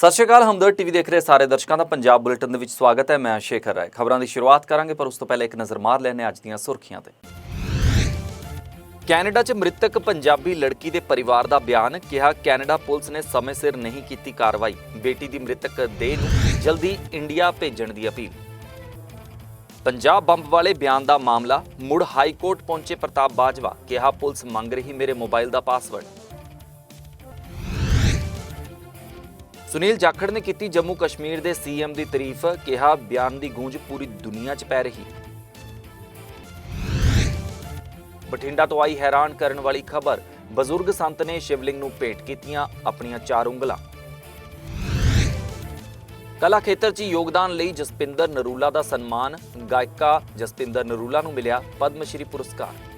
ਸਤਿ ਸ਼੍ਰੀ ਅਕਾਲ, ਹਮਦਰ ਟੀਵੀ ਦੇਖ ਰਹੇ ਸਾਰੇ ਦਰਸ਼ਕਾਂ ਦਾ ਪੰਜਾਬ ਬੁਲੇਟਿਨ ਦੇ ਵਿੱਚ ਸਵਾਗਤ ਹੈ, ਮੈਂ ਸ਼ੇਖਰ ਰਾਏ। ਖਬਰਾਂ ਦੀ ਸ਼ੁਰੂਆਤ ਕਰਾਂਗੇ, ਪਰ ਉਸ ਤੋਂ ਪਹਿਲਾਂ ਇੱਕ ਨਜ਼ਰ ਮਾਰ ਲੈਣੇ ਅੱਜ ਦੀਆਂ ਸੁਰਖੀਆਂ ਤੇ। ਕੈਨੇਡਾ 'ਚ ਮ੍ਰਿਤਕ ਪੰਜਾਬੀ ਲੜਕੀ ਦੇ ਪਰਿਵਾਰ ਦਾ ਬਿਆਨ, ਕਿਹਾ ਕੈਨੇਡਾ ਪੁਲਿਸ ਨੇ ਸਮੇਂ ਸਿਰ ਨਹੀਂ ਕੀਤੀ ਕਾਰਵਾਈ। ਬੇਟੀ ਦੀ ਮ੍ਰਿਤਕ ਦੇਹ ਨੂੰ ਜਲਦੀ ਇੰਡੀਆ ਭੇਜਣ ਦੀ ਅਪੀਲ। ਪੰਜਾਬ ਬੰਬ ਵਾਲੇ ਬਿਆਨ ਦਾ ਮਾਮਲਾ, ਮੁੜ ਹਾਈ ਕੋਰਟ ਪਹੁੰਚੇ ਪ੍ਰਤਾਪ ਬਾਜਵਾ, ਕਿਹਾ ਪੁਲਿਸ ਮੰਗ ਰਹੀ ਮੇਰੇ ਮੋਬਾਈਲ ਦਾ ਪਾਸਵਰਡ। ਸੁਨੀਲ ਜਾਖੜ ਨੇ ਕੀਤੀ ਜੰਮੂ ਕਸ਼ਮੀਰ ਦੇ ਸੀਐਮ ਦੀ ਤਾਰੀਫ, ਕਿਹਾ ਬਿਆਨ ਦੀ ਗੂੰਜ ਪੂਰੀ ਦੁਨੀਆ 'ਚ ਪੈ ਰਹੀ। ਬਠਿੰਡਾ ਤੋਂ ਆਈ ਹੈਰਾਨ ਕਰਨ ਵਾਲੀ ਖਬਰ, ਬਜ਼ੁਰਗ ਸੰਤ ਨੇ ਸ਼ਿਵਲਿੰਗ ਨੂੰ ਭੇਟ ਕੀਤੀਆਂ ਆਪਣੀਆਂ ਚਾਰ ਉਂਗਲਾਂ। ਕਲਾ ਖੇਤਰ 'ਚ ਯੋਗਦਾਨ ਲਈ ਜਸਪਿੰਦਰ ਨਰੂਲਾ ਦਾ ਸਨਮਾਨ, ਗਾਇਕਾ ਜਸਪਿੰਦਰ ਨਰੂਲਾ ਨੂੰ ਮਿਲਿਆ ਪਦਮ ਸ਼੍ਰੀ ਪੁਰਸਕਾਰ।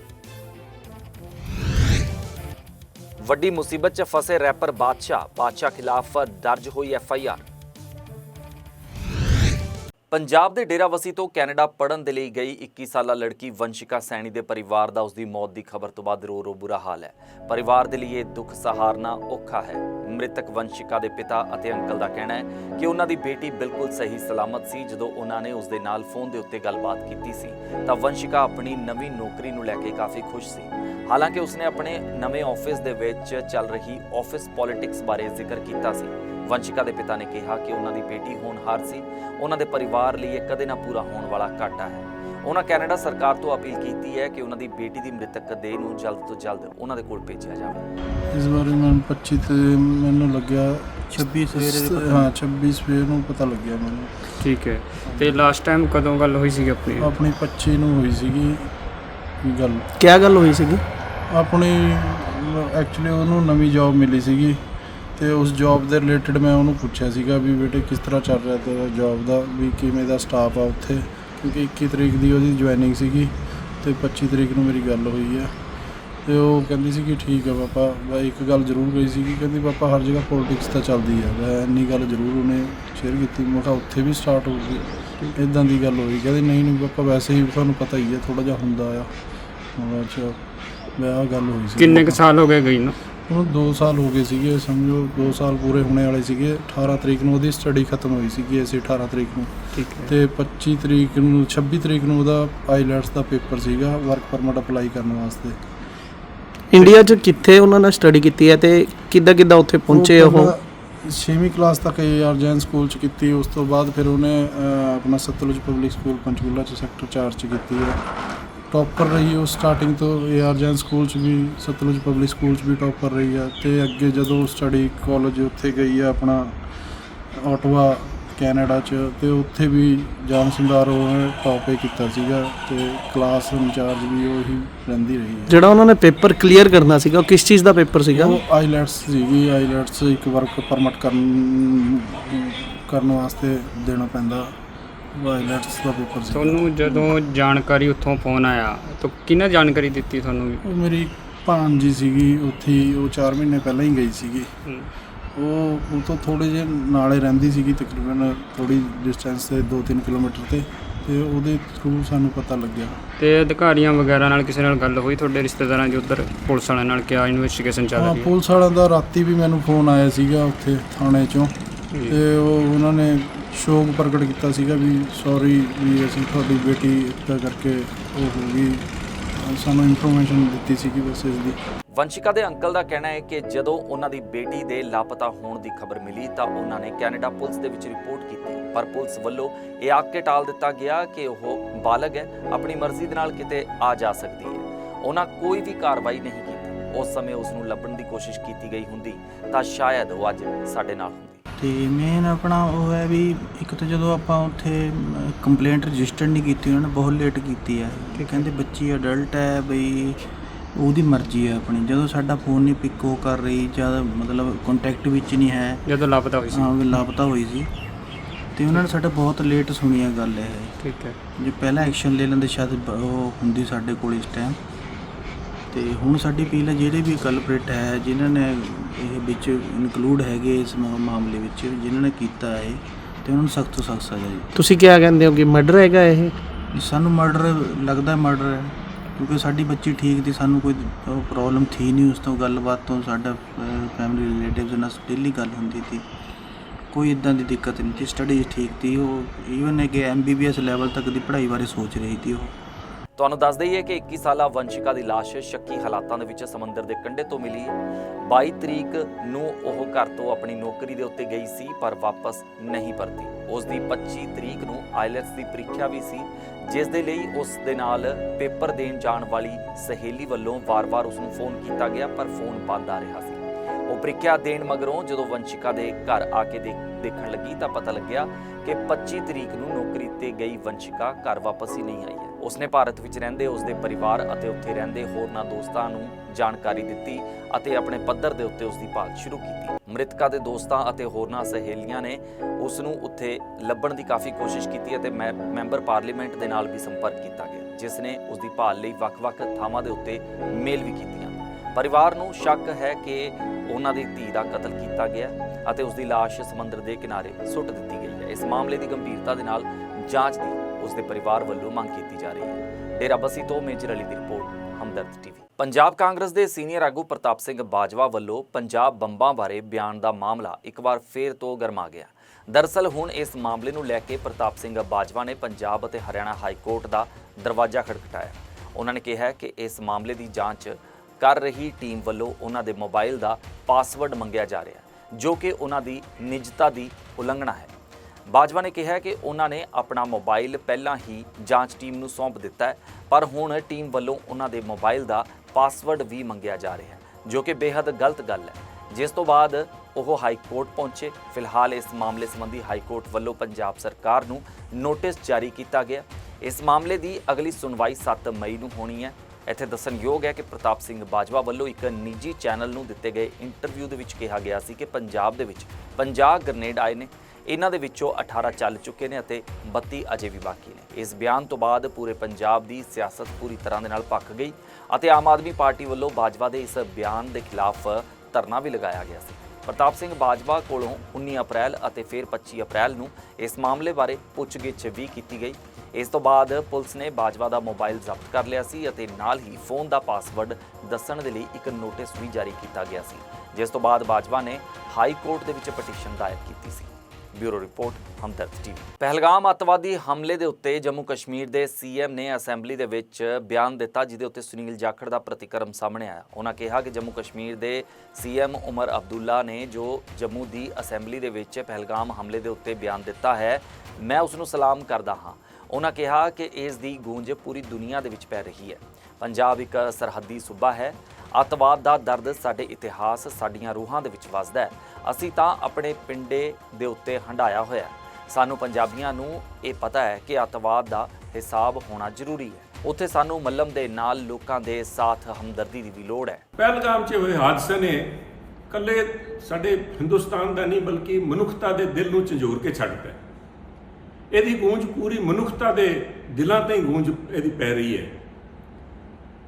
ਵੱਡੀ ਮੁਸੀਬਤ 'ਚ ਫਸੇ ਰੈਪਰ ਬਾਦਸ਼ਾਹ। ਬਾਦਸ਼ਾਹ ਖਿਲਾਫ ਦਰਜ ਹੋਈ ਐਫ ਆਈ ਆਰ ਪੰਜਾਬ ਦੇ ਡੇਰਾਵਸੀ ਤੋਂ ਕੈਨੇਡਾ ਪੜਨ ਦੇ ਲਈ ਗਈ 21 ਸਾਲਾ ਲੜਕੀ ਵੰਸ਼ਿਕਾ ਸੈਣੀ ਦੇ ਪਰਿਵਾਰ ਦਾ ਉਸ ਦੀ ਮੌਤ ਦੀ ਖਬਰ ਤੋਂ ਬਾਅਦ ਰੋ ਰੋ ਬੁਰਾ ਹਾਲ ਹੈ। ਪਰਿਵਾਰ ਦੇ ਲਈ ਇਹ ਦੁੱਖ ਸਹਾਰਨਾ ਔਖਾ ਹੈ। ਮ੍ਰਿਤਕ ਵੰਸ਼ਿਕਾ ਦੇ ਪਿਤਾ ਅਤੇ ਅੰਕਲ ਦਾ ਕਹਿਣਾ ਹੈ ਕਿ ਉਹਨਾਂ ਦੀ ਬੇਟੀ ਬਿਲਕੁਲ ਸਹੀ ਸਲਾਮਤ ਸੀ। ਜਦੋਂ ਉਹਨਾਂ ਨੇ ਉਸ ਦੇ ਨਾਲ ਫੋਨ ਦੇ ਉੱਤੇ ਗੱਲਬਾਤ ਕੀਤੀ ਸੀ, ਤਾਂ ਵੰਸ਼ਿਕਾ ਆਪਣੀ ਨਵੀਂ ਨੌਕਰੀ ਨੂੰ ਲੈ ਕੇ ਕਾਫੀ ਖੁਸ਼ ਸੀ। ਹਾਲਾਂਕਿ ਉਸਨੇ ਆਪਣੇ ਨਵੇਂ ਆਫਿਸ ਦੇ ਵਿੱਚ ਚੱਲ ਰਹੀ ਆਫਿਸ ਪੋਲਿਟਿਕਸ ਬਾਰੇ ਜ਼ਿਕਰ ਕੀਤਾ ਸੀ। ਵੰਸ਼ਿਕਾ ਦੇ ਪਿਤਾ ਨੇ ਕਿਹਾ ਕਿ ਉਹਨਾਂ ਦੀ ਬੇਟੀ ਹੋਣਹਾਰ ਸੀ। ਉਹਨਾਂ ਦੇ ਪਰਿਵਾਰ ਲਈ ਇਹ ਕਦੇ ਨਾ ਪੂਰਾ ਹੋਣ ਵਾਲਾ ਘਾਟਾ ਹੈ। ਉਹਨਾਂ ਕੈਨੇਡਾ ਸਰਕਾਰ ਤੋਂ ਅਪੀਲ ਕੀਤੀ ਹੈ ਕਿ ਉਹਨਾਂ ਦੀ ਬੇਟੀ ਦੀ ਮ੍ਰਿਤਕ ਦੇਹ ਨੂੰ ਜਲਦ ਤੋਂ ਜਲਦ ਉਹਨਾਂ ਦੇ ਕੋਲ ਭੇਜਿਆ ਜਾਵੇ। ਇਸ ਬਾਰੇ ਮੈਨੂੰ 25 ਤੇ ਮੈਨੂੰ ਲੱਗਿਆ 26 ਸਵੇਰੇ ਦੇ ਹਾਂ 26 ਸਵੇਰ ਨੂੰ ਪਤਾ ਲੱਗਿਆ ਮੈਨੂੰ। ਠੀਕ ਹੈ। ਤੇ ਲਾਸਟ ਟਾਈਮ ਕਦੋਂ ਗੱਲ ਹੋਈ ਸੀਗੀ ਆਪਣੀ? ਆਪਣੀ 25 ਨੂੰ ਹੋਈ ਸੀਗੀ ਗੱਲ। ਕੀ ਗੱਲ ਹੋਈ ਸੀਗੀ? ਆਪਣੀ ਐਕਚੁਅਲੀ ਉਹਨੂੰ ਨਵੀਂ ਜੌਬ ਮਿਲੀ ਸੀਗੀ। ਤੇ ਉਸ ਜੌਬ ਦੇ ਰਿਲੇਟਡ ਮੈਂ ਉਹਨੂੰ ਪੁੱਛਿਆ ਸੀਗਾ ਵੀ ਬੇਟੇ ਕਿਸ ਤਰ੍ਹਾਂ ਚੱਲ ਰਿਹਾ ਤੇਰਾ ਜੌਬ ਦਾ ਵੀ ਕਿਵੇਂ ਦਾ ਸਟਾਫ ਆ ਉੱਥੇ? ਕਿਉਂਕਿ 21 ਤਰੀਕ ਦੀ ਉਹਦੀ ਜੁਆਇਨਿੰਗ ਸੀਗੀ ਤੇ 25 ਤਰੀਕ ਨੂੰ ਮੇਰੀ ਗੱਲ ਹੋਈ ਆ। ਤੇ ਉਹ ਕਹਿੰਦੀ ਸੀ ਕਿ ਠੀਕ ਆ ਪਾਪਾ ਮੈਂ ਇੱਕ ਗੱਲ ਜ਼ਰੂਰ ਕਹੀ ਸੀ ਕਿ ਕਹਿੰਦੀ ਪਾਪਾ ਹਰ ਜਗ੍ਹਾ ਪੋਲਿਟਿਕਸ ਤਾਂ ਚੱਲਦੀ ਆ ਮੈਂ ਇੰਨੀ ਗੱਲ ਜ਼ਰੂਰ ਉਹਨੇ ਸ਼ੇਅਰ ਕੀਤੀ ਮੈਂ ਕਿਹਾ ਉੱਥੇ ਵੀ ਸਟਾਰਟ ਹੋ ਗਈ ਇਦਾਂ ਦੀ ਗੱਲ ਹੋਈ ਕਹਿੰਦੀ ਨਹੀਂ ਨਹੀਂ ਪਾਪਾ ਵੈਸੇ ਹੀ ਤੁਹਾਨੂੰ ਪਤਾ ਹੀ ਹੈ ਥੋੜਾ ਜਿਹਾ ਹੁੰਦਾ ਆ। ਅੱਛਾ ਮੈਂ ਆਹ ਗੱਲ ਹੋਈ ਸੀ ਕਿੰਨੇ ਕੁ ਸਾਲ ਹੋ ਗਏ ਗਈ ਨੂੰ? ਉਹਨੂੰ 2 ਸਾਲ ਹੋ ਗਏ ਸੀਗੇ ਸਮਝੋ 2 ਸਾਲ ਪੂਰੇ ਹੋਣੇ ਵਾਲੇ ਸੀਗੇ। 18 ਤਰੀਕ ਨੂੰ ਉਹਦੀ ਸਟੱਡੀ ਖਤਮ ਹੋਈ ਸੀਗੀ ਅਸੀਂ 18 ਤਰੀਕ ਨੂੰ। ਠੀਕ ਹੈ। ਤੇ 25 ਤਰੀਕ ਨੂੰ 26 ਤਰੀਕ ਨੂੰ ਉਹਦਾ ਆਈਲੈਟਸ ਦਾ ਪੇਪਰ ਸੀਗਾ ਵਰਕ ਪਰਮਿਟ ਅਪਲਾਈ ਕਰਨ ਵਾਸਤੇ। ਇੰਡੀਆ 'ਚ ਕਿੱਥੇ ਉਹਨਾਂ ਨੇ ਸਟੱਡੀ ਕੀਤੀ ਹੈ ਤੇ ਕਿੱਦਾਂ ਕਿੱਦਾਂ ਉੱਥੇ ਪਹੁੰਚੇ ਉਹ 6ਵੀਂ ਕਲਾਸ ਤੱਕ ਏਆਰ ਜੈਨ ਸਕੂਲ ਚ ਕੀਤੀ ਉਸ ਤੋਂ ਬਾਅਦ ਫਿਰ ਉਹਨੇ ਆਪਣਾ ਸਤਲੁਜ ਪਬਲਿਕ ਸਕੂਲ ਪੰਚਕੂਲਾ ਚ ਸੈਕਟਰ 4 ਚ ਕੀਤੀ ਹੈ। ਟੌਪਰ ਰਹੀ ਉਹ ਸਟਾਰਟਿੰਗ ਤੋਂ ਏਆਰ ਜੈਨ ਸਕੂਲ ਚ ਵੀ ਸਤਲੁਜ ਪਬਲਿਕ ਸਕੂਲ ਚ ਵੀ ਟੌਪਰ ਰਹੀ ਆ ਤੇ ਅੱਗੇ ਜਦੋਂ ਸਟੱਡੀ ਕਾਲਜ ਉੱਥੇ ਗਈ ਆ ਆਪਣਾ ਆਟਵਾ ਕੈਨੇਡਾ ਚ ਤੇ ਉੱਥੇ ਵੀ ਜਾਨ ਸੰਦਾਰ ਉਹਨੇ ਟੌਪੇ ਕੀਤਾ ਸੀਗਾ ਤੇ ਕਲਾਸ ਇੰਚਾਰਜ ਵੀ ਉਹੀ ਰਹਿੰਦੀ ਰਹੀ ਹੈ। ਜਿਹੜਾ ਉਹਨਾਂ ਨੇ ਪੇਪਰ ਕਲੀਅਰ ਕਰਨਾ ਸੀਗਾ ਉਹ ਕਿਸ ਚੀਜ਼ ਦਾ ਪੇਪਰ ਸੀਗਾ? ਉਹ ਆਈਲੈਟਸ ਸੀਗੀ ਆਈਲੈਟਸ ਇੱਕ ਵਰਕ ਪਰਮਿਟ ਕਰਨ ਕਰਨ ਵਾਸਤੇ ਦੇਣਾ ਪੈਂਦਾ। ਦਾ ਪੇਪਰ ਸੀ ਤੁਹਾਨੂੰ ਜਦੋਂ ਜਾਣਕਾਰੀ ਉੱਥੋਂ ਫੋਨ ਆਇਆ ਤਾਂ ਕਿਹਨੇ ਜਾਣਕਾਰੀ ਦਿੱਤੀ ਤੁਹਾਨੂੰ? ਉਹ ਮੇਰੀ ਭਾਣਜੀ ਸੀਗੀ ਉੱਥੇ ਹੀ, ਉਹ 4 ਮਹੀਨੇ ਪਹਿਲਾਂ ਹੀ ਗਈ ਸੀਗੀ। ਉਹ ਉਹ ਤੋਂ ਥੋੜੇ ਜਿਹੇ ਨਾਲੇ ਰਹਿੰਦੀ ਸੀਗੀ ਤਕਰੀਬਨ ਥੋੜੀ ਡਿਸਟੈਂਸ ਤੇ 2-3 ਕਿਲੋਮੀਟਰ ਤੇ ਤੇ ਉਹਦੇ ਥਰੂ ਸਾਨੂੰ ਪਤਾ ਲੱਗਿਆ। ਤੇ ਅਧਿਕਾਰੀਆਂ ਵਗੈਰਾ ਨਾਲ ਕਿਸੇ ਨਾਲ ਗੱਲ ਹੋਈ? ਤੁਹਾਡੇ ਰਿਸ਼ਤੇਦਾਰਾਂ ਦੀ ਉੱਧਰ ਪੁਲਿਸ ਵਾਲਿਆਂ ਨਾਲ ਕਿਆ ਇਨਵੈਸਟੀਗੇਸ਼ਨ ਚੱਲ ਹਾਂ ਰਹੀ ਹੈ? ਪੁਲਿਸ ਵਾਲਿਆਂ ਦਾ ਰਾਤੀ ਵੀ ਮੈਨੂੰ ਫੋਨ ਆਇਆ ਸੀਗਾ ਉੱਥੇ ਥਾਣੇ ਚੋਂ। ਜੀ। ਤੇ ਉਹ ਉਹਨਾਂ ਨੇ ਸ਼ੋਕ ਪ੍ਰਗਟ ਕੀਤਾ ਸੀਗਾ ਵੀ ਸੌਰੀ ਵੀ ਅਸੀਂ ਤੁਹਾਡੀ ਬੇਟੀ ਇੱਦਾਂ ਕਰਕੇ ਉਹ ਹੋ ਗਈ। ਸਾਨੂੰ ਇਨਫੋਰਮੇਸ਼ਨ ਦਿੱਤੀ ਸੀਗੀ ਬਸ ਇਸ ਦੀ। ਵੰਸ਼ਿਕਾ ਦੇ ਅੰਕਲ ਦਾ ਕਹਿਣਾ ਹੈ ਕਿ ਜਦੋਂ ਉਹਨਾਂ ਦੀ ਬੇਟੀ ਦੇ ਲਾਪਤਾ ਹੋਣ ਦੀ ਖਬਰ ਮਿਲੀ ਤਾਂ ਉਹਨਾਂ ਨੇ ਕੈਨੇਡਾ ਪੁਲਿਸ ਦੇ ਵਿੱਚ ਰਿਪੋਰਟ ਕੀਤੀ। ਪਰ ਪੁਲਿਸ ਵੱਲੋਂ ਇਹ ਆਖ ਕੇ ਟਾਲ ਦਿੱਤਾ ਗਿਆ ਕਿ ਉਹ ਬਾਲਗ ਹੈ, ਆਪਣੀ ਮਰਜ਼ੀ ਦੇ ਨਾਲ ਕਿਤੇ ਆ ਜਾ ਸਕਦੀ ਹੈ। ਉਹਨਾਂ ਕੋਈ ਵੀ ਕਾਰਵਾਈ ਨਹੀਂ ਕੀਤੀ। ਉਸ ਸਮੇਂ ਉਸ ਨੂੰ ਲੱਭਣ ਦੀ ਕੋਸ਼ਿਸ਼ ਕੀਤੀ ਗਈ ਹੁੰਦੀ ਤਾਂ ਸ਼ਾਇਦ ਉਹ ਅੱਜ ਸਾਡੇ ਨਾਲ ਹੁੰਦੀ। ਤੇ ਮੇਨ ਆਪਣਾ ਉਹ ਹੈ ਵੀ ਇੱਕ ਤਾਂ ਜਦੋਂ ਆਪਾਂ ਉੱਥੇ ਕੰਪਲੇਂਟ ਰਜਿਸਟਰ ਨਹੀਂ ਕੀਤੀ ਉਹਨਾਂ ਨੇ ਬਹੁਤ ਲੇਟ ਕੀਤੀ ਹੈ। ਕਿ ਕਹਿੰਦੇ ਬੱਚੀ ਅਡਲਟ ਹੈ ਬਈ ਉਹਦੀ ਮਰਜ਼ੀ ਹੈ ਆਪਣੀ। ਜਦੋਂ ਸਾਡਾ ਫੋਨ ਨਹੀਂ ਪਿਕ ਉਹ ਕਰ ਰਹੀ ਜਦ ਮਤਲਬ ਕੰਟੈਕਟ ਵਿੱਚ ਨਹੀਂ ਹੈ ਜਦੋਂ ਲਾਪਤਾ ਹੋਈ ਸੀ। ਹਾਂ ਵੀ ਲਾਪਤਾ ਹੋਈ ਸੀ। ਤੇ ਉਹਨਾਂ ਨੇ ਸਾਡਾ ਬਹੁਤ ਲੇਟ ਸੁਣੀ ਹੈ ਗੱਲ ਇਹ। ਠੀਕ ਹੈ। ਜੇ ਪਹਿਲਾਂ ਐਕਸ਼ਨ ਲੈ ਲੈਂਦੇ ਸ਼ਾਇਦ ਉਹ ਹੁੰਦੀ ਸਾਡੇ ਕੋਲ ਇਸ ਟਾਈਮ ਤੇ ਹੁਣ ਸਾਡੀ ਅਪੀਲ ਹੈ ਜਿਹੜੇ ਵੀ ਕਲਪ੍ਰੇਟ ਹੈ ਜਿਨ੍ਹਾਂ ਨੇ ਇਹ ਵਿੱਚ ਇਨਕਲੂਡ ਹੈਗੇ ਇਸ ਮਾ- ਮਾਮਲੇ ਵਿੱਚ ਜਿਨ੍ਹਾਂ ਨੇ ਕੀਤਾ ਹੈ ਤੇ ਉਹਨਾਂ ਨੂੰ ਸਖਤ ਤੋਂ ਸਖਤ ਸਜ਼ਾ ਦਿੱਤੀ। ਤੁਸੀਂ ਕੀ ਕਹਿੰਦੇ ਹੋ ਕਿ ਮਰਡਰ ਹੈਗਾ ਇਹ? ਸਾਨੂੰ ਮਰਡਰ ਲੱਗਦਾ ਮਰਡਰ ਹੈ ਕਿਉਂਕਿ ਸਾਡੀ ਬੱਚੀ ਠੀਕ ਦੀ ਸਾਨੂੰ ਕੋਈ ਪ੍ਰੋਬਲਮ ਥੀ ਨਹੀਂ ਉਸ ਤੋਂ ਗੱਲਬਾਤ ਤੋਂ ਸਾਡਾ ਫੈਮਿਲੀ ਰਿਲੇਟਿਵਸ ਨਾਲ ਡੇਲੀ ਗੱਲ ਹੁੰਦੀ ਸੀ। ਕੋਈ ਇਦਾਂ ਦੀ ਦਿੱਕਤ ਨਹੀਂ ਸੀ ਸਟੱਡੀ ਠੀਕ ਸੀ ਉਹ ਈਵਨ ਹੈ ਕਿ ਐਮਬੀਬੀਐਸ ਲੈਵਲ ਤੱਕ ਦੀ ਪੜ੍ਹਾਈ ਬਾਰੇ ਸੋਚ ਰਹੀ ਸੀ ਉਹ। ਤੁਹਾਨੂੰ ਦੱਸ ਦਈਏ ਕਿ 21 ਸਾਲਾ ਵੰਸ਼ਿਕਾ ਦੀ ਲਾਸ਼ ਸ਼ੱਕੀ ਹਾਲਾਤਾਂ ਦੇ ਵਿੱਚ ਸਮੁੰਦਰ ਦੇ ਕੰਢੇ ਤੋਂ ਮਿਲੀ। ਹੈ 22 ਤਰੀਕ ਨੂੰ ਉਹ ਘਰ ਤੋਂ ਆਪਣੀ ਨੌਕਰੀ ਦੇ ਉੱਤੇ ਗਈ ਸੀ, ਪਰ ਵਾਪਸ ਨਹੀਂ ਪਰਤੀ। ਉਸ ਦੀ 25 ਤਰੀਕ ਨੂੰ ਆਈਲੈਟਸ ਦੀ ਪ੍ਰੀਖਿਆ ਵੀ ਸੀ, ਜਿਸ ਦੇ ਲਈ ਉਸ ਦੇ ਨਾਲ ਪੇਪਰ ਦੇਣ ਜਾਣ ਵਾਲੀ ਸਹੇਲੀ ਵੱਲੋਂ ਵਾਰ-ਵਾਰ ਉਸ ਨੂੰ ਫੋਨ ਕੀਤਾ ਗਿਆ, ਪਰ ਫੋਨ ਬੰਦ ਆ ਰਿਹਾ ਸੀ। ਉਹ ਪ੍ਰੀਖਿਆ ਦੇਣ ਮਗਰੋਂ ਜਦੋਂ ਵੰਸ਼ਿਕਾ ਦੇ ਘਰ ਆ ਕੇ ਦੇਖਣ ਲੱਗੀ ਤਾਂ ਪਤਾ ਲੱਗਿਆ ਕਿ 25 ਤਰੀਕ ਨੂੰ ਨੌਕਰੀ ਤੇ ਗਈ ਵੰਸ਼ਿਕਾ, ਘਰ ਵਾਪਸ ਹੀ ਨਹੀਂ ਆਈ ਉਸਨੇ ਭਾਰਤ ਵਿੱਚ ਰਹਿੰਦੇ, ਉਸਦੇ ਪਰਿਵਾਰ ਅਤੇ ਉੱਥੇ ਰਹਿੰਦੇ ਹੋਰਨਾਂ ਦੋਸਤਾਂ ਨੂੰ ਜਾਣਕਾਰੀ ਦਿੱਤੀ ਅਤੇ ਆਪਣੇ ਪੱਧਰ ਦੇ ਉੱਤੇ ਉਸਦੀ ਭਾਲ ਸ਼ੁਰੂ ਕੀਤੀ। ਮ੍ਰਿਤਕਾ ਦੇ ਦੋਸਤਾਂ ਅਤੇ ਹੋਰਨਾਂ ਸਹੇਲੀਆਂ ਨੇ ਉਸ ਨੂੰ ਉੱਥੇ ਲੱਭਣ ਦੀ ਕਾਫੀ ਕੋਸ਼ਿਸ਼ ਕੀਤੀ ਅਤੇ ਮੈਂ- ਮੈਂਬਰ ਪਾਰਲੀਮੈਂਟ ਦੇ ਨਾਲ ਵੀ ਸੰਪਰਕ ਕੀਤਾ ਗਿਆ, ਜਿਸ ਨੇ ਉਸਦੀ ਭਾਲ ਲਈ ਵੱਖ-ਵੱਖ ਥਾਵਾਂ ਦੇ ਉੱਤੇ ਮੇਲ ਵੀ ਕੀਤੀਆਂ। ਪਰਿਵਾਰ ਨੂੰ ਸ਼ੱਕ ਹੈ ਕਿ ਉਹਨਾਂ ਦੀ ਧੀ ਦਾ ਕਤਲ ਕੀਤਾ ਗਿਆ ਅਤੇ ਉਸ ਦੀ ਲਾਸ਼ ਸਮੁੰਦਰ ਦੇ ਕਿਨਾਰੇ ਸੁੱਟ ਦਿੱਤੀ ਗਈ ਹੈ। ਇਸ ਮਾਮਲੇ ਦੀ ਗੰਭੀਰਤਾ ਦੇ ਨਾਲ ਜਾਂਚ ਦੀ ਉਸ ਦੇ ਪਰਿਵਾਰ ਵੱਲੋਂ ਮੰਗ ਕੀਤੀ ਜਾ ਰਹੀ ਹੈ। ਡੇਰਾ ਬਸੀ ਤੋਂ ਮੇਜਰ ਅਲੀ ਦੀ ਰਿਪੋਰਟ, ਹਮਦਰਦ ਟੀਵੀ। ਪੰਜਾਬ ਕਾਂਗਰਸ ਦੇ ਸੀਨੀਅਰ ਆਗੂ ਪ੍ਰਤਾਪ ਸਿੰਘ ਬਾਜਵਾ ਵੱਲੋਂ ਪੰਜਾਬ ਬੰਬਾਂ ਬਾਰੇ ਬਿਆਨ ਦਾ ਮਾਮਲਾ ਇੱਕ ਵਾਰ ਫੇਰ ਤੋਂ ਗਰਮਾ ਗਿਆ। ਦਰਅਸਲ ਹੁਣ ਇਸ ਮਾਮਲੇ ਨੂੰ ਲੈ ਕੇ ਪ੍ਰਤਾਪ ਸਿੰਘ ਬਾਜਵਾ ਨੇ ਪੰਜਾਬ ਅਤੇ ਹਰਿਆਣਾ ਹਾਈ ਕੋਰਟ ਦਾ ਦਰਵਾਜ਼ਾ ਖੜਖਟਾਇਆ। ਉਹਨਾਂ ਨੇ ਕਿਹਾ ਕਿ ਇਸ ਮਾਮਲੇ ਦੀ ਜਾਂਚ ਕਰ ਰਹੀ ਟੀਮ ਵੱਲੋਂ ਉਹਨਾਂ ਦੇ ਮੋਬਾਈਲ ਦਾ ਪਾਸਵਰਡ ਮੰਗਿਆ ਜਾ ਰਿਹਾ ਜੋ ਕਿ ਉਹਨਾਂ ਦੀ ਨਿਜਤਾ ਦੀ ਉਲੰਘਣਾ ਹੈ। ਬਾਜਵਾ ਨੇ ਕਿਹਾ ਕਿ ਉਹਨਾਂ ਨੇ ਆਪਣਾ ਮੋਬਾਈਲ ਪਹਿਲਾਂ ਹੀ ਜਾਂਚ ਟੀਮ ਨੂੰ ਸੌਂਪ ਦਿੱਤਾ ਹੈ, ਪਰ ਹੁਣ ਟੀਮ ਵੱਲੋਂ ਉਹਨਾਂ ਦੇ ਮੋਬਾਈਲ ਦਾ ਪਾਸਵਰਡ ਵੀ ਮੰਗਿਆ ਜਾ ਰਿਹਾ ਹੈ, ਜੋ ਕਿ ਬੇहद ਗਲਤ ਗੱਲ ਹੈ। ਜਿਸ ਤੋਂ ਬਾਅਦ ਉਹ ਹਾਈ ਕੋਰਟ ਪਹੁੰਚੇ। ਫਿਲਹਾਲ ਇਸ ਮਾਮਲੇ ਸੰਬੰਧੀ ਹਾਈ ਕੋਰਟ ਵੱਲੋਂ ਪੰਜਾਬ ਸਰਕਾਰ ਨੂੰ ਨੋਟਿਸ ਜਾਰੀ ਕੀਤਾ ਗਿਆ। ਇਸ ਮਾਮਲੇ ਦੀ ਅਗਲੀ ਸੁਣਵਾਈ 7 ਮਈ ਨੂੰ ਹੋਣੀ ਹੈ। ਇੱਥੇ ਦੱਸਣਯੋਗ ਹੈ ਕਿ ਪ੍ਰਤਾਪ ਸਿੰਘ ਬਾਜਵਾ ਵੱਲੋਂ ਇੱਕ ਨਿੱਜੀ ਚੈਨਲ ਨੂੰ ਦਿੱਤੇ ਗਏ ਇੰਟਰਵਿਊ ਦੇ ਵਿੱਚ ਕਿਹਾ ਗਿਆ ਸੀ ਕਿ ਪੰਜਾਬ ਦੇ ਵਿੱਚ 50 ਗ੍ਰਨੇਡ ਆਏ ਨੇ। ਇਹਨਾਂ ਦੇ ਵਿੱਚੋਂ 18 ਚੱਲ ਚੁੱਕੇ ਨੇ ਅਤੇ 32 ਅਜੇ ਵੀ ਬਾਕੀ ਨੇ। ਇਸ ਬਿਆਨ ਤੋਂ ਬਾਅਦ ਪੂਰੇ ਪੰਜਾਬ ਦੀ ਸਿਆਸਤ ਪੂਰੀ ਤਰ੍ਹਾਂ ਦੇ ਨਾਲ ਭੱਖ ਗਈ ਅਤੇ ਆਮ ਆਦਮੀ ਪਾਰਟੀ ਵੱਲੋਂ ਬਾਜਵਾ ਦੇ ਇਸ ਬਿਆਨ ਦੇ ਖਿਲਾਫ ਧਰਨਾ ਵੀ ਲਗਾਇਆ ਗਿਆ ਸੀ। ਪ੍ਰਤਾਪ ਸਿੰਘ ਬਾਜਵਾ ਕੋਲੋਂ 19 ਅਪ੍ਰੈਲ ਅਤੇ ਫਿਰ 25 ਅਪ੍ਰੈਲ ਨੂੰ ਇਸ ਮਾਮਲੇ ਬਾਰੇ ਪੁੱਛਗਿੱਛ ਵੀ ਕੀਤੀ ਗਈ। ਇਸ ਤੋਂ ਬਾਅਦ ਪੁਲਿਸ ਨੇ ਬਾਜਵਾ ਦਾ ਮੋਬਾਈਲ ਜ਼ਬਤ ਕਰ ਲਿਆ ਸੀ ਅਤੇ ਨਾਲ ਹੀ ਫੋਨ ਦਾ ਪਾਸਵਰਡ ਦੱਸਣ ਦੇ ਲਈ ਇੱਕ ਨੋਟਿਸ ਵੀ ਜਾਰੀ ਕੀਤਾ ਗਿਆ ਸੀ। ਜਿਸ ਤੋਂ ਬਾਅਦ ਬਾਜਵਾ ਨੇ ਹਾਈ ਕੋਰਟ ਦੇ ਵਿੱਚ ਪਟੀਸ਼ਨ ਦਾਇਰ ਕੀਤੀ ਸੀ। Bureau report Hamdard TV. Pahalgam ਅੱਤਵਾਦੀ ਹਮਲੇ ਦੇ ਉੱਤੇ ਜੰਮੂ ਕਸ਼ਮੀਰ ਦੇ ਸੀਐਮ ਨੇ ਅਸੈਂਬਲੀ ਦੇ ਵਿੱਚ ਬਿਆਨ ਦਿੱਤਾ, ਜਿਹਦੇ ਉੱਤੇ ਸੁਨੀਲ ਜਾਖੜ ਦਾ ਪ੍ਰਤੀਕਰਮ ਸਾਹਮਣੇ ਆਇਆ। ਉਹਨਾਂ ਕਿਹਾ ਕਿ ਜੰਮੂ ਕਸ਼ਮੀਰ ਦੇ ਸੀਐਮ ਉਮਰ ਅਬਦੁੱਲਾ ਨੇ ਜੋ ਜੰਮੂ ਦੀ ਅਸੈਂਬਲੀ ਦੇ ਵਿੱਚ ਪਹਿਲਗਾਮ ਹਮਲੇ ਦੇ ਉੱਤੇ ਬਿਆਨ ਦਿੱਤਾ ਹੈ, ਮੈਂ ਉਸ ਨੂੰ ਸਲਾਮ ਕਰਦਾ ਹਾਂ। ਉਹਨਾਂ ਕਿਹਾ ਕਿ ਇਸ ਦੀ ਗੂੰਜ ਪੂਰੀ ਦੁਨੀਆ ਦੇ ਵਿੱਚ ਪੈ ਰਹੀ ਹੈ। ਪੰਜਾਬ ਇੱਕ ਸਰਹੱਦੀ ਸੂਬਾ ਹੈ। ਅੱਤਵਾਦ ਦਾ ਦਰਦ ਸਾਡੇ ਇਤਿਹਾਸ, ਸਾਡੀਆਂ ਰੂਹਾਂ ਦੇ ਵਿੱਚ ਵੱਸਦਾ ਹੈ। ਅਸੀਂ ਤਾਂ ਆਪਣੇ ਪਿੰਡੇ ਦੇ ਉੱਤੇ ਹੰਡਾਇਆ ਹੋਇਆ ਹੈ। ਸਾਨੂੰ ਪੰਜਾਬੀਆਂ ਨੂੰ ਇਹ ਪਤਾ ਹੈ ਕਿ ਅੱਤਵਾਦ ਦਾ ਹਿਸਾਬ ਹੋਣਾ ਜ਼ਰੂਰੀ ਹੈ। ਉੱਥੇ ਸਾਨੂੰ ਮੱਲਮ ਦੇ ਨਾਲ ਲੋਕਾਂ ਦੇ ਸਾਥ ਹਮਦਰਦੀ ਦੀ ਵੀ ਲੋੜ ਹੈ। ਪਹਿਲਗਾਮ 'ਚ ਹੋਏ ਹਾਦਸੇ ਨੇ ਕੱਲੇ ਸਾਡੇ ਹਿੰਦੁਸਤਾਨ ਦਾ ਨਹੀਂ ਬਲਕਿ ਮਨੁੱਖਤਾ ਦੇ ਦਿਲ ਨੂੰ ਝੰਜੋਰ ਕੇ ਛੱਡਦਾ ਹੈ। ਇਹਦੀ ਗੂੰਜ ਪੂਰੀ ਮਨੁੱਖਤਾ ਦੇ ਦਿਲਾਂ ਤੇ ਹੀ ਗੂੰਜ ਇਹਦੀ ਪੈ ਰਹੀ ਹੈ।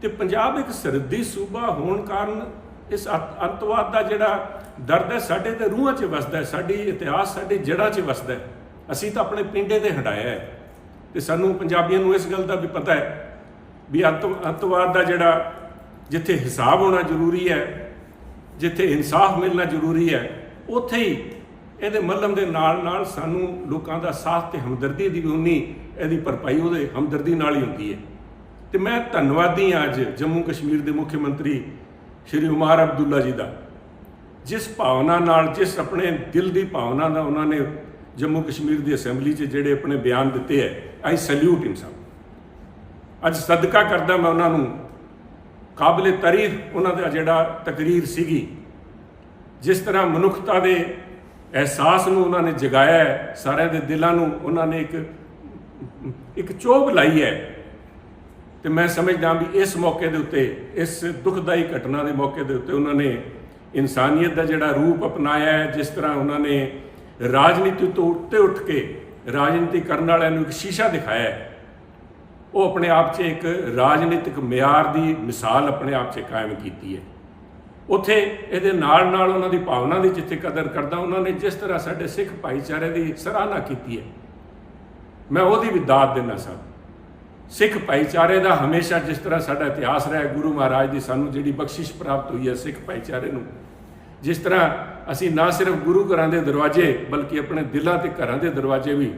ਤੇ ਪੰਜਾਬ ਇੱਕ ਸਰਹੱਦੀ ਸੂਬਾ ਹੋਣ ਕਾਰਨ ਇਸ ਅੱਤ- ਅੱਤਵਾਦ ਦਾ ਜਿਹੜਾ ਦਰਦ ਹੈ, ਸਾਡੇ ਤੇ ਰੂਹਾਂ 'ਚ ਵਸਦਾ ਹੈ, ਸਾਡੀ ਇਤਿਹਾਸ ਸਾਡੇ ਜੜ੍ਹਾਂ 'ਚ ਵਸਦਾ ਹੈ। ਅਸੀਂ ਤਾਂ ਆਪਣੇ ਪਿੰਡੇ ਤੇ ਹਟਾਇਆ ਹੈ। ਤੇ ਸਾਨੂੰ ਪੰਜਾਬੀਆਂ ਨੂੰ ਇਸ ਗੱਲ ਦਾ ਵੀ ਪਤਾ ਹੈ ਵੀ ਅੱਤ, ਅੱਤਵਾਦ ਦਾ ਜਿਹੜਾ ਜਿੱਥੇ ਹਿਸਾਬ ਹੋਣਾ ਜ਼ਰੂਰੀ ਹੈ, ਜਿੱਥੇ ਇਨਸਾਫ ਮਿਲਣਾ ਜ਼ਰੂਰੀ ਹੈ, ਉੱਥੇ ਹੀ ਇਹਦੇ ਮੱਲਮ ਦੇ ਨਾਲ ਨਾਲ ਸਾਨੂੰ ਲੋਕਾਂ ਦਾ ਸਾਥ ਤੇ ਹਮਦਰਦੀ ਦੀ ਵੀ ਉਨੀ ਇਹਦੀ ਭਰਪਾਈ ਉਹਦੇ ਹਮਦਰਦੀ ਨਾਲ ਹੀ ਹੁੰਦੀ ਹੈ। ਤੇ ਮੈਂ ਧੰਨਵਾਦੀ ਹਾਂ ਅੱਜ ਜੰਮੂ ਕਸ਼ਮੀਰ ਦੇ ਮੁੱਖ ਮੰਤਰੀ ਸ਼੍ਰੀ ਉਮਰ ਅਬਦੁੱਲਾ ਜੀ ਦਾ। ਜਿਸ ਭਾਵਨਾ ਨਾਲ, ਜਿਸ ਆਪਣੇ ਦਿਲ ਦੀ ਭਾਵਨਾ ਨਾਲ ਉਹਨਾਂ ਨੇ ਜੰਮੂ ਕਸ਼ਮੀਰ ਦੀ ਅਸੈਂਬਲੀ 'ਚ ਜਿਹੜੇ ਆਪਣੇ ਬਿਆਨ ਦਿੱਤੇ ਹੈ, ਆਈ ਸੈਲੂਟ ਹਿਮ ਸਾਹਿਬ ਅੱਜ ਸਦਕਾ ਕਰਦਾ ਮੈਂ ਉਹਨਾਂ ਨੂੰ, ਕਾਬਲੇ ਤਾਰੀਫ ਉਹਨਾਂ ਦਾ ਜਿਹੜਾ ਤਕਰੀਰ ਸੀਗੀ, ਜਿਸ ਤਰ੍ਹਾਂ ਮਨੁੱਖਤਾ ਦੇ ਅਹਿਸਾਸ ਨੂੰ ਉਹਨਾਂ ਨੇ ਜਗਾਇਆ ਹੈ, ਸਾਰਿਆਂ ਦੇ ਦਿਲਾਂ ਨੂੰ ਉਹਨਾਂ ਨੇ ਇੱਕ ਇੱਕ ਚੋਗ ਲਾਈ ਹੈ। ਤੇ ਮੈਂ ਸਮਝਦਾ ਵੀ ਇਸ ਮੌਕੇ ਦੇ ਉੱਤੇ, ਇਸ ਦੁਖਦਾਈ ਘਟਨਾ ਦੇ ਮੌਕੇ ਦੇ ਉੱਤੇ ਉਹਨਾਂ ਨੇ ਇਨਸਾਨੀਅਤ ਦਾ ਜਿਹੜਾ ਰੂਪ ਅਪਣਾਇਆ ਹੈ, ਜਿਸ ਤਰ੍ਹਾਂ ਉਹਨਾਂ ਨੇ ਰਾਜਨੀਤੀ ਤੋਂ ਉੱਤੇ ਉੱਠ ਕੇ ਰਾਜਨੀਤੀ ਕਰਨ ਵਾਲਿਆਂ ਨੂੰ ਇੱਕ ਸ਼ੀਸ਼ਾ ਦਿਖਾਇਆ ਹੈ। ਉਹ ਆਪਣੇ ਆਪ 'ਚ ਇੱਕ ਰਾਜਨੀਤਿਕ ਮਿਆਰ ਦੀ ਮਿਸਾਲ ਆਪਣੇ ਆਪ 'ਚ ਕਾਇਮ ਕੀਤੀ ਹੈ। ਉੱਥੇ ਇਹਦੇ ਨਾਲ ਨਾਲ ਉਹਨਾਂ ਦੀ ਭਾਵਨਾ ਦੀ ਜਿੱਥੇ ਕਦਰ ਕਰਦਾ, ਉਹਨਾਂ ਨੇ ਜਿਸ ਤਰ੍ਹਾਂ ਸਾਡੇ ਸਿੱਖ ਭਾਈਚਾਰੇ ਦੀ ਸਰਾਹਨਾ ਕੀਤੀ ਹੈ। ਮੈਂ ਉਹਦੀ ਵੀ ਦਾਤ ਦੇਣਾ ਸਭ ਸਿੱਖ ਭਾਈਚਾਰੇ ਦਾ ਹਮੇਸ਼ਾ ਜਿਸ ਤਰ੍ਹਾਂ ਸਾਡਾ ਇਤਿਹਾਸ ਰਿਹਾ, ਗੁਰੂ ਮਹਾਰਾਜ ਦੀ ਸਾਨੂੰ ਜਿਹੜੀ ਬਖਸ਼ਿਸ਼ ਪ੍ਰਾਪਤ ਹੋਈ ਹੈ ਸਿੱਖ ਭਾਈਚਾਰੇ ਨੂੰ, ਜਿਸ ਤਰ੍ਹਾਂ ਅਸੀਂ ਨਾ ਸਿਰਫ ਗੁਰੂ ਘਰਾਂ ਦੇ ਦਰਵਾਜ਼ੇ ਬਲਕਿ ਆਪਣੇ ਦਿਲਾਂ ਤੇ ਘਰਾਂ ਦੇ ਦਰਵਾਜ਼ੇ ਵੀ,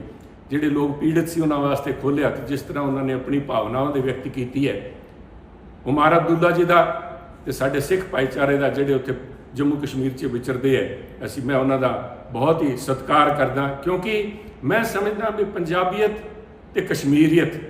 ਜਿਹੜੇ ਲੋਕ ਪੀੜਤ ਸੀ ਉਹਨਾਂ ਵਾਸਤੇ ਖੋਲ੍ਹਿਆ ਤੇ ਜਿਸ ਤਰ੍ਹਾਂ ਉਹਨਾਂ ਨੇ ਆਪਣੀ ਭਾਵਨਾਵਾਂ ਦੇ ਵਿਅਕਤ ਕੀਤੀ ਹੈ। ਉਮਰ ਅਬਦੁੱਲਾ ਜੀ ਦਾ ਤੇ ਸਾਡੇ ਸਿੱਖ ਭਾਈਚਾਰੇ ਦਾ ਜਿਹੜੇ ਉੱਥੇ ਜੰਮੂ ਕਸ਼ਮੀਰ 'ਚ ਵਿਚਰਦੇ ਹੈ, ਅਸੀਂ, ਮੈਂ ਉਹਨਾਂ ਦਾ ਬਹੁਤ ਹੀ ਸਤਿਕਾਰ ਕਰਦਾ ਕਿਉਂਕਿ ਮੈਂ ਸਮਝਦਾ ਵੀ ਪੰਜਾਬੀਅਤ ਤੇ ਕਸ਼ਮੀਰੀਅਤ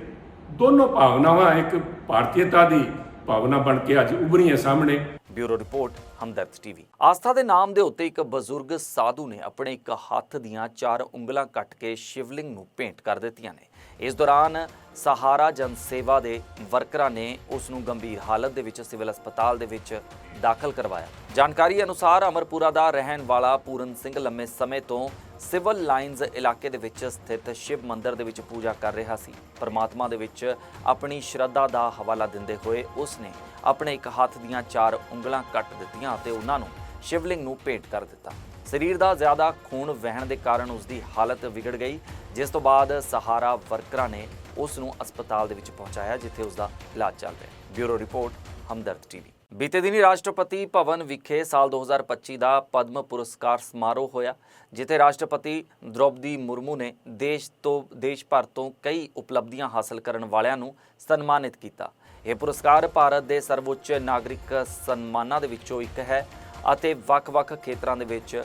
ਦੋਨੋਂ ਭਾਵਨਾਵਾਂ ਇੱਕ ਭਾਰਤੀਅਤਾ ਦੀ ਭਾਵਨਾ ਬਣ ਕੇ ਅੱਜ ਉਭਰੀਆਂ ਸਾਹਮਣੇ। Bureau report, Hamdard TV. ਆਸਥਾ ਦੇ ਨਾਮ ਦੇ ਉੱਤੇ ਇੱਕ ਬਜ਼ੁਰਗ ਸਾਧੂ ਨੇ ਆਪਣੇ ਇੱਕ ਹੱਥ ਦੀਆਂ ਚਾਰ ਉਂਗਲਾਂ ਕੱਟ ਕੇ ਸ਼ਿਵਲਿੰਗ ਨੂੰ ਭੇਂਟ ਕਰ ਦਿੱਤੀਆਂ ਨੇ। ਇਸ ਦੌਰਾਨ ਸਹਾਰਾ ਜਨ ਸੇਵਾ ਦੇ ਵਰਕਰਾਂ ਨੇ ਉਸ ਨੂੰ ਗੰਭੀਰ ਹਾਲਤ ਦੇ ਵਿੱਚ, ਸਿਵਲ ਹਸਪਤਾਲ ਦੇ ਵਿੱਚ ਦਾਖਲ ਕਰਵਾਇਆ। ਜਾਣਕਾਰੀ ਅਨੁਸਾਰ ਅਮਰਪੁਰਾ ਦਾ ਰਹਿਣ ਵਾਲਾ ਪੂਰਨ ਸਿੰਘ ਲੰਮੇ ਸਮੇਂ ਤੋਂ ਸਿਵਲ ਲਾਈਨਜ਼ ਇਲਾਕੇ ਦੇ ਵਿੱਚ ਸਥਿਤ ਸ਼ਿਵ ਮੰਦਿਰ ਦੇ ਵਿੱਚ ਪੂਜਾ ਕਰ ਰਿਹਾ ਸੀ। ਪਰਮਾਤਮਾ ਦੇ ਵਿੱਚ ਆਪਣੀ ਸ਼ਰਧਾ ਦਾ ਹਵਾਲਾ ਦਿੰਦੇ ਹੋਏ ਉਸ ਨੇ ਆਪਣੇ ਇੱਕ ਹੱਥ ਦੀਆਂ ਚਾਰ ਉਂਗਲਾਂ ਕੱਟ ਦਿੱਤੀਆਂ ਅਤੇ ਉਹਨਾਂ ਨੂੰ ਸ਼ਿਵਲਿੰਗ ਨੂੰ ਭੇਟ ਕਰ ਦਿੱਤਾ। ਸਰੀਰ ਦਾ ਜ਼ਿਆਦਾ ਖੂਨ ਵਹਿਣ ਦੇ ਕਾਰਨ ਉਸ ਦੀ ਹਾਲਤ ਵਿਗੜ ਗਈ, ਜਿਸ ਤੋਂ ਬਾਅਦ ਸਹਾਰਾ ਵਰਕਰਾਂ ਨੇ ਉਸ ਨੂੰ ਹਸਪਤਾਲ ਦੇ ਵਿੱਚ ਪਹੁੰਚਾਇਆ, ਜਿੱਥੇ ਉਸ ਦਾ ਇਲਾਜ ਚੱਲ ਰਿਹਾ ਬਿਊਰੋ ਰਿਪੋਰਟ, ਹਮਦਰਦ ਟੀਵੀ। ਬੀਤੇ ਦਿਨੀ ਰਾਸ਼ਟਰਪਤੀ ਭਵਨ ਵਿਖੇ ਸਾਲ 2025 ਦਾ ਪਦਮ ਪੁਰਸਕਾਰ ਸਮਾਰੋਹ ਹੋਇਆ, ਜਿੱਥੇ ਰਾਸ਼ਟਰਪਤੀ ਦ੍ਰੋਪਦੀ ਮੁਰਮੂ ਨੇ ਦੇਸ਼ ਤੋਂ, ਦੇਸ਼ ਭਰ ਤੋਂ ਕਈ ਉਪਲਬਧੀਆਂ ਹਾਸਲ ਕਰਨ ਵਾਲਿਆਂ ਨੂੰ ਸਨਮਾਨਿਤ ਕੀਤਾ। ਇਹ ਪੁਰਸਕਾਰ ਭਾਰਤ ਦੇ ਸਰਵਉੱਚ ਨਾਗਰਿਕ ਸਨਮਾਨਾਂ ਦੇ ਵਿੱਚੋਂ ਇੱਕ ਹੈ ਅਤੇ ਵੱਖ-ਵੱਖ ਖੇਤਰਾਂ ਦੇ ਵਿੱਚ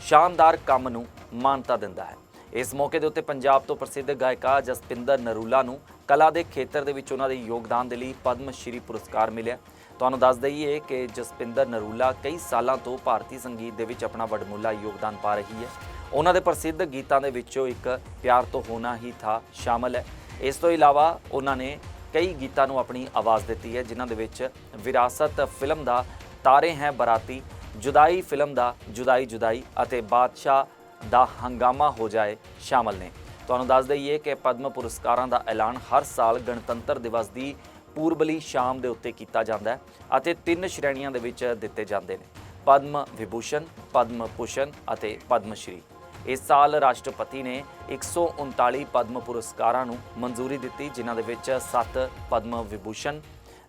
ਸ਼ਾਨਦਾਰ ਕੰਮ ਨੂੰ ਮਾਨਤਾ ਦਿੰਦਾ ਹੈ। ਇਸ ਮੌਕੇ ਦੇ ਉੱਤੇ ਪੰਜਾਬ ਤੋਂ ਪ੍ਰਸਿੱਧ ਗਾਇਕਾ ਜਸਪਿੰਦਰ ਨਰੂਲਾ ਨੂੰ ਕਲਾ ਦੇ ਖੇਤਰ ਦੇ ਵਿੱਚ ਉਹਨਾਂ ਦੇ ਯੋਗਦਾਨ ਦੇ ਲਈ ਪਦਮ ਸ਼੍ਰੀ ਪੁਰਸਕਾਰ ਮਿਲਿਆ। ਤੁਹਾਨੂੰ ਦੱਸ ਦਈਏ ਕਿ ਜਸਪਿੰਦਰ ਨਰੂਲਾ ਕਈ ਸਾਲਾਂ ਤੋਂ ਭਾਰਤੀ ਸੰਗੀਤ ਦੇ ਵਿੱਚ ਆਪਣਾ ਵੱਡਮੁੱਲਾ ਯੋਗਦਾਨ ਪਾ ਰਹੀ ਹੈ। ਉਹਨਾਂ ਦੇ ਪ੍ਰਸਿੱਧ ਗੀਤਾਂ ਦੇ ਵਿੱਚੋਂ ਇੱਕ ਪਿਆਰ ਤੋਂ ਹੋਣਾ ਹੀ ਥਾ ਸ਼ਾਮਲ ਹੈ। ਇਸ ਤੋਂ ਇਲਾਵਾ ਉਹਨਾਂ ਨੇ ਕਈ ਗੀਤਾਂ ਨੂੰ ਆਪਣੀ ਆਵਾਜ਼ ਦਿੱਤੀ ਹੈ, ਜਿਨ੍ਹਾਂ ਦੇ ਵਿੱਚ ਵਿਰਾਸਤ ਫਿਲਮ ਦਾ ਤਾਰੇ ਹੈ ਬਰਾਤੀ, ਜੁਦਾਈ ਫਿਲਮ ਦਾ ਜੁਦਾਈ ਜੁਦਾਈ ਅਤੇ ਬਾਦਸ਼ਾਹ ਦਾ ਹੰਗਾਮਾ ਹੋ ਜਾਏ ਸ਼ਾਮਲ ਨੇ। ਤੁਹਾਨੂੰ ਦੱਸ ਦਈਏ ਕਿ ਪਦਮ ਪੁਰਸਕਾਰਾਂ ਦਾ ਐਲਾਨ ਹਰ ਸਾਲ ਗਣਤੰਤਰ ਦਿਵਸ ਦੀ ਪੂਰਬਲੀ ਸ਼ਾਮ ਦੇ ਉੱਤੇ ਕੀਤਾ ਜਾਂਦਾ ਹੈ ਅਤੇ ਤਿੰਨ ਸ਼੍ਰੇਣੀਆਂ ਦੇ ਵਿੱਚ ਦਿੱਤੇ ਜਾਂਦੇ ਨੇ। ਪਦਮ ਵਿਭੂਸ਼ਣ, ਪਦਮ ਭੂਸ਼ਣ ਅਤੇ ਪਦਮ ਸ਼੍ਰੀ। ਇਸ ਸਾਲ ਰਾਸ਼ਟਰਪਤੀ ਨੇ 139 ਪਦਮ ਪੁਰਸਕਾਰਾਂ ਨੂੰ ਮਨਜ਼ੂਰੀ ਦਿੱਤੀ, ਜਿਨ੍ਹਾਂ ਦੇ ਵਿੱਚ 7 ਪਦਮ ਵਿਭੂਸ਼ਣ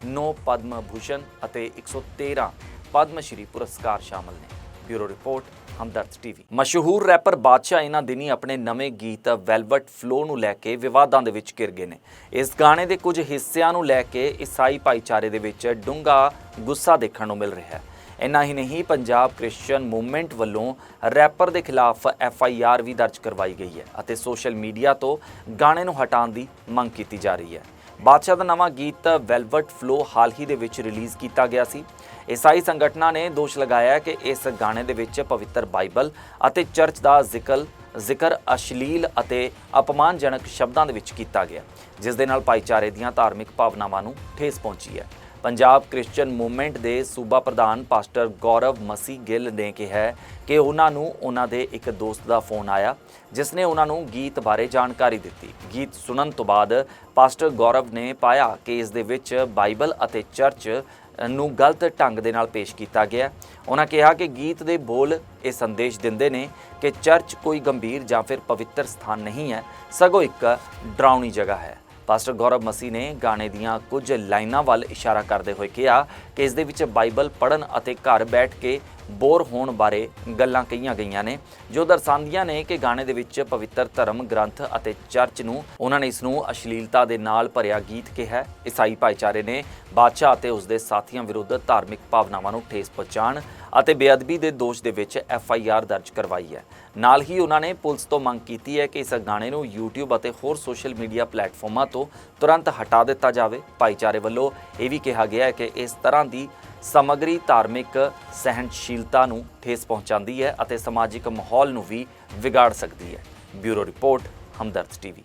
9 ਪਦਮ ਭੂਸ਼ਣ ਅਤੇ 113 ਪਦਮ ਸ਼੍ਰੀ ਪੁਰਸਕਾਰ ਸ਼ਾਮਲ ਨੇ। Bureau report Hamdard TV. ਮਸ਼ਹੂਰ ਰੈਪਰ ਬਾਦਸ਼ਾਹ ਇਹਨਾਂ ਦਿਨੀ ਆਪਣੇ ਨਵੇਂ ਗੀਤ ਵੈਲਵਟ ਫਲੋ ਨੂੰ ਲੈ ਕੇ ਵਿਵਾਦਾਂ ਦੇ ਵਿੱਚ ਘਿਰ ਗਏ ਨੇ। ਇਸ ਗਾਣੇ ਦੇ ਕੁਝ ਹਿੱਸਿਆਂ ਨੂੰ ਲੈ ਕੇ ਈਸਾਈ ਭਾਈਚਾਰੇ ਦੇ ਵਿੱਚ ਡੂੰਘਾ ਗੁੱਸਾ ਦੇਖਣ ਨੂੰ ਮਿਲ ਰਿਹਾ ਹੈ। ਇੰਨਾ ਹੀ ਨਹੀਂ, ਪੰਜਾਬ ਕ੍ਰਿਸਚੀਅਨ ਮੂਵਮੈਂਟ ਵੱਲੋਂ ਰੈਪਰ ਦੇ ਖਿਲਾਫ ਐਫ ਆਈ ਆਰ ਵੀ ਦਰਜ ਕਰਵਾਈ ਗਈ ਹੈ ਅਤੇ ਸੋਸ਼ਲ ਮੀਡੀਆ ਤੋਂ ਗਾਣੇ ਨੂੰ ਹਟਾਉਣ ਦੀ ਮੰਗ ਕੀਤੀ ਜਾ ਰਹੀ ਹੈ। ਬਾਦਸ਼ਾਹ ਦਾ ਨਵਾਂ ਗੀਤ ਵੈਲਵਟ ਫਲੋ ਹਾਲ ਹੀ ਦੇ ਵਿੱਚ ਰਿਲੀਜ਼ ਕੀਤਾ ਗਿਆ ਸੀ। ਈਸਾਈ ਸੰਗਠਨਾਂ ਨੇ ਦੋਸ਼ ਲਗਾਇਆ ਕਿ ਇਸ ਗਾਣੇ ਦੇ ਵਿੱਚ ਪਵਿੱਤਰ ਬਾਈਬਲ ਅਤੇ ਚਰਚ ਦਾ ਜ਼ਿਕਰ ਜ਼ਿਕਰ ਅਸ਼ਲੀਲ ਅਤੇ ਅਪਮਾਨਜਨਕ ਸ਼ਬਦਾਂ ਦੇ ਵਿੱਚ ਕੀਤਾ ਗਿਆ, ਜਿਸ ਦੇ ਨਾਲ ਭਾਈਚਾਰੇ ਦੀਆਂ ਧਾਰਮਿਕ ਭਾਵਨਾਵਾਂ ਨੂੰ ਠੇਸ ਪਹੁੰਚੀ ਹੈ। ਪੰਜਾਬ ਕ੍ਰਿਸਚੀਅਨ ਮੂਵਮੈਂਟ ਦੇ ਸੂਬਾ ਪ੍ਰਧਾਨ ਪਾਸਟਰ ਗੌਰਵ ਮਸੀ ਗਿੱਲ ਨੇ ਕਿਹਾ ਕਿ ਉਹਨਾਂ ਨੂੰ ਉਹਨਾਂ ਦੇ ਇੱਕ ਦੋਸਤ ਦਾ ਫੋਨ ਆਇਆ, ਜਿਸ ਨੇ ਉਹਨਾਂ ਨੂੰ ਗੀਤ ਬਾਰੇ ਜਾਣਕਾਰੀ ਦਿੱਤੀ। ਗੀਤ ਸੁਣਨ ਤੋਂ ਬਾਅਦ ਪਾਸਟਰ ਗੌਰਵ ਨੇ ਪਾਇਆ ਕਿ ਇਸ ਦੇ ਵਿੱਚ ਬਾਈਬਲ ਅਤੇ ਚਰਚ ਨੂੰ ਗਲਤ ਢੰਗ ਦੇ ਨਾਲ ਪੇਸ਼ ਕੀਤਾ ਗਿਆ। ਉਹਨਾਂ ਕਿਹਾ ਕਿ ਗੀਤ ਦੇ ਬੋਲ ਇਹ ਸੰਦੇਸ਼ ਦਿੰਦੇ ਨੇ ਕਿ ਚਰਚ ਕੋਈ ਗੰਭੀਰ ਜਾਂ ਫਿਰ ਪਵਿੱਤਰ ਸਥਾਨ ਨਹੀਂ ਹੈ, ਸਗੋਂ ਇੱਕ ਡਰਾਉਣੀ ਜਗ੍ਹਾ ਹੈ। ਪਾਸਟਰ ਗੌਰਵ ਮਸੀਹ ਨੇ ਗਾਣੇ ਦੀਆਂ ਕੁਝ ਲਾਈਨਾਂ ਵੱਲ ਇਸ਼ਾਰਾ ਕਰਦੇ ਹੋਏ ਕਿਹਾ ਕਿ ਇਸ ਦੇ ਵਿੱਚ ਬਾਈਬਲ ਪੜ੍ਹਨ ਅਤੇ ਘਰ ਬੈਠ ਕੇ ਬੋਰ ਹੋਣ ਬਾਰੇ ਗੱਲਾਂ ਕਹੀਆਂ ਗਈਆਂ ਨੇ। ਜੋ ਦਰਸਾਉਂਦੀਆਂ ਨੇ ਕਿ ਗਾਣੇ ਦੇ ਵਿੱਚ ਪਵਿੱਤਰ ਧਰਮ, ਗ੍ਰੰਥ ਅਤੇ ਚਰਚ ਨੂੰ ਉਹਨਾਂ ਨੇ ਇਸ ਨੂੰ ਅਸ਼ਲੀਲਤਾ ਦੇ ਨਾਲ ਭਰਿਆ ਗੀਤ ਕਿਹਾ ਈਸਾਈ ਭਾਈਚਾਰੇ ਨੇ ਬਾਦਸ਼ਾਹ ਅਤੇ ਉਸ ਦੇ ਸਾਥੀਆਂ ਵਿਰੁੱਧ ਧਾਰਮਿਕ ਭਾਵਨਾਵਾਂ ਨੂੰ ਠੇਸ ਪਹੁੰਚਾਉਣ ਅਤੇ ਬੇਅਦਬੀ ਦੇ ਦੋਸ਼ ਦੇ ਵਿੱਚ ਐਫ ਆਈ ਆਰ ਦਰਜ ਕਰਵਾਈ ਹੈ। ਨਾਲ ਹੀ ਉਹਨਾਂ ਨੇ ਪੁਲਿਸ ਤੋਂ ਮੰਗ ਕੀਤੀ ਹੈ ਕਿ ਇਸ ਗਾਣੇ ਨੂੰ YouTube ਅਤੇ ਹੋਰ ਸੋਸ਼ਲ ਮੀਡੀਆ ਪਲੇਟਫਾਰਮਾਂ ਤੋਂ ਤੁਰੰਤ ਹਟਾ ਦਿੱਤਾ ਜਾਵੇ। ਭਾਈਚਾਰੇ ਵੱਲੋਂ ਇਹ ਵੀ ਕਿਹਾ ਗਿਆ ਹੈ ਕਿ ਇਸ ਤਰ੍ਹਾਂ ਦੀ ਸਮੱਗਰੀ ਧਾਰਮਿਕ ਸਹਿਣਸ਼ੀਲਤਾ ਨੂੰ ਠੇਸ ਪਹੁੰਚਾਉਂਦੀ ਹੈ ਅਤੇ ਸਮਾਜਿਕ ਮਾਹੌਲ ਨੂੰ ਵੀ ਵਿਗਾੜ ਸਕਦੀ ਹੈ। Bureau report, Hamdard TV.